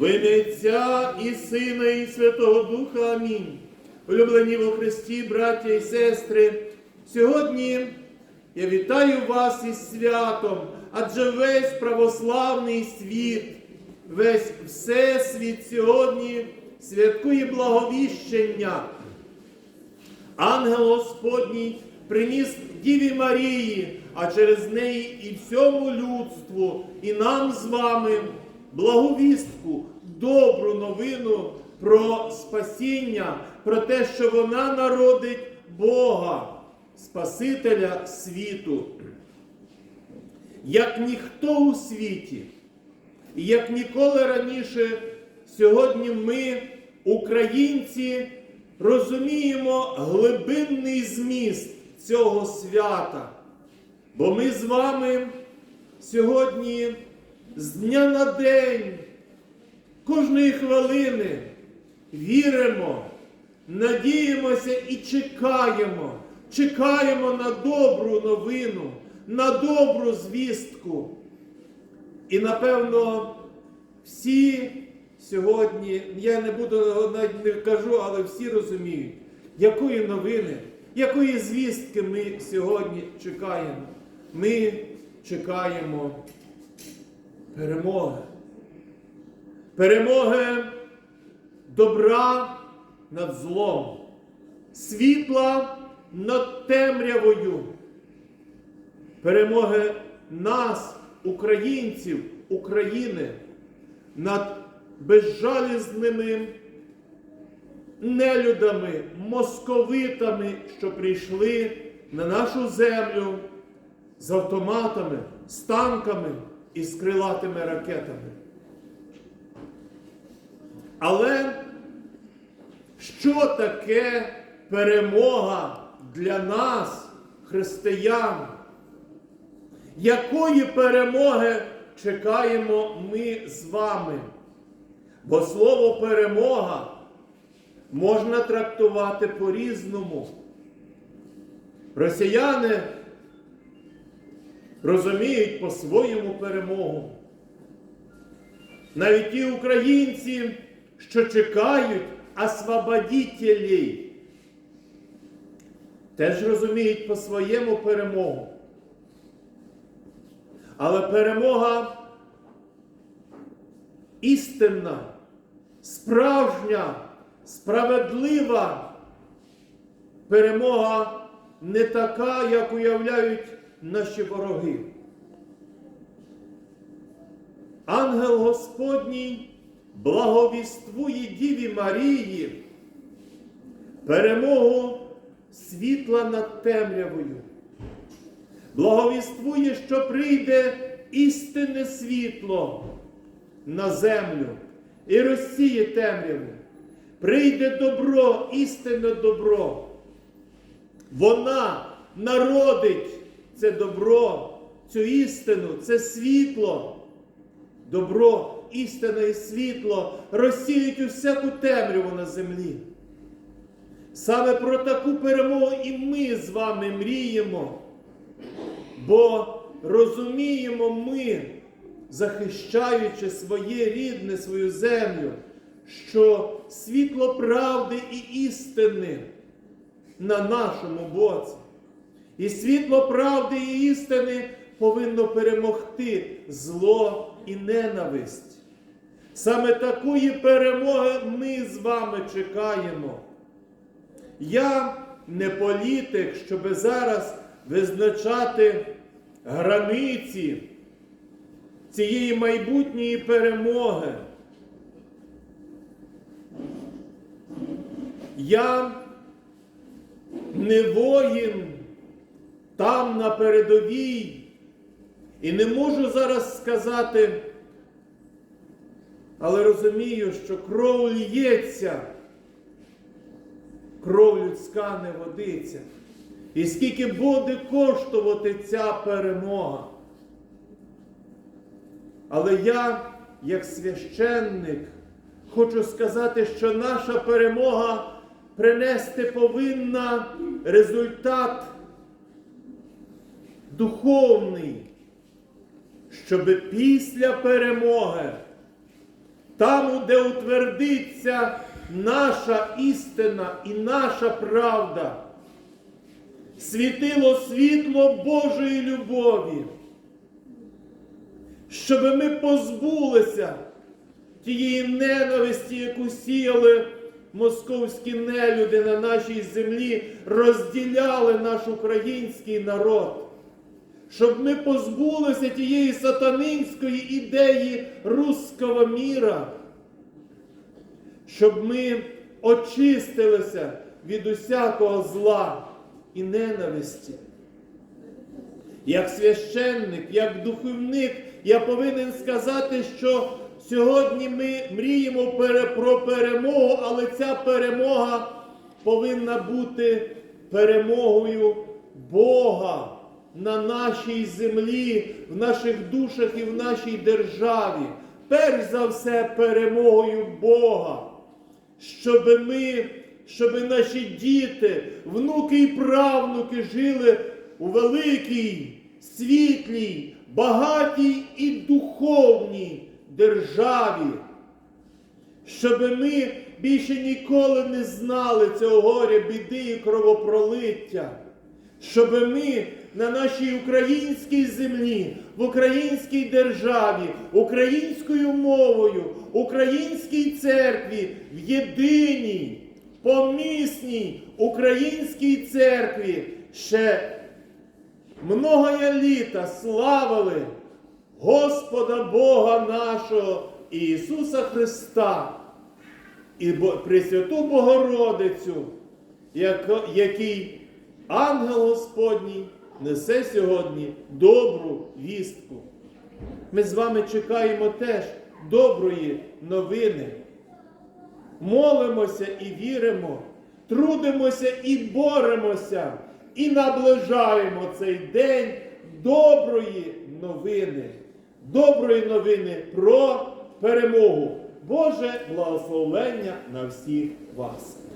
Отця і Сина, і Святого Духа. Амінь. Улюблені во Христі, браття і сестри, сьогодні я вітаю вас із святом, адже весь православний світ, весь Всесвіт сьогодні святкує благовіщення. Ангел Господній приніс Діві Марії, а через неї і всьому людству, і нам з вами благовістку, добру новину про спасіння, про те, що вона народить Бога, Спасителя світу. Як ніхто у світі, і як ніколи раніше, сьогодні ми, українці, розуміємо глибинний зміст цього свята. Бо ми з вами сьогодні з дня на день, кожної хвилини віримо, надіємося і чекаємо, чекаємо на добру новину, на добру звістку. І напевно всі сьогодні, я не буду навіть не кажу, але всі розуміють, якої новини, якої звістки ми сьогодні чекаємо. Ми чекаємо перемоги. Перемоги добра над злом, світла над темрявою, перемоги нас, українців, України, над безжалізними нелюдами, московитами, що прийшли на нашу землю з автоматами, з танками і з крилатими ракетами. Але що таке перемога для нас, християн? Якої перемоги чекаємо ми з вами? Бо слово перемога можна трактувати по-різному. Росіяни розуміють по-своєму перемогу. Навіть ті українці, що чекають освободителей, теж розуміють по-своєму перемогу. Але перемога істинна, справжня, справедлива перемога не така, як уявляють наші вороги. Ангел Господній благовіствує Діві Марії перемогу світла над темрявою. Благовіствує, що прийде істинне світло на землю і розсіє темряву. Прийде добро, істинне добро. Вона народить це добро, цю істину, це світло. Добро, істина і світло розсіють усяку темряву на землі. Саме про таку перемогу і ми з вами мріємо, бо розуміємо ми, захищаючи своє рідне, свою землю, що світло правди і істини на нашому боці. І світло правди і істини повинно перемогти зло і ненависть. Саме такої перемоги ми з вами чекаємо. Я не політик, щоб зараз визначати границі цієї майбутньої перемоги. Я не воїн там на передовій. І не можу зараз сказати, але розумію, що кров лється, кров людська не водиться. І скільки буде коштувати ця перемога. Але я, як священник, хочу сказати, що наша перемога принести повинна результат духовний, щоб після перемоги там, де утвердиться наша істина і наша правда. Світило світло Божої любові, щоб ми позбулися тієї ненависті, яку сіяли московські нелюди на нашій землі, розділяли наш український народ. Щоб ми позбулися тієї сатанинської ідеї руського міра, щоб ми очистилися від усякого зла і ненависті. Як священник, як духовник, я повинен сказати, що сьогодні ми мріємо про перемогу, але ця перемога повинна бути перемогою Бога на нашій землі, в наших душах і в нашій державі. Перш за все, перемогою Бога щоб ми, щоб наші діти, внуки і правнуки жили у великій, світлій, багатій і духовній державі, щоб ми більше ніколи не знали цього горя, біди і кровопролиття. Щоб ми на нашій українській землі, в українській державі, українською мовою, українській церкві, в єдиній, помісній українській церкві. Ще многоя літа славили Господа Бога нашого Ісуса Христа. І Пресвяту Богородицю, який ангел Господній несе сьогодні добру вістку. Ми з вами чекаємо теж доброї новини. Молимося і віримо, трудимося і боремося, і наближаємо цей день доброї новини, доброї новини про перемогу. Боже благословення на всіх вас.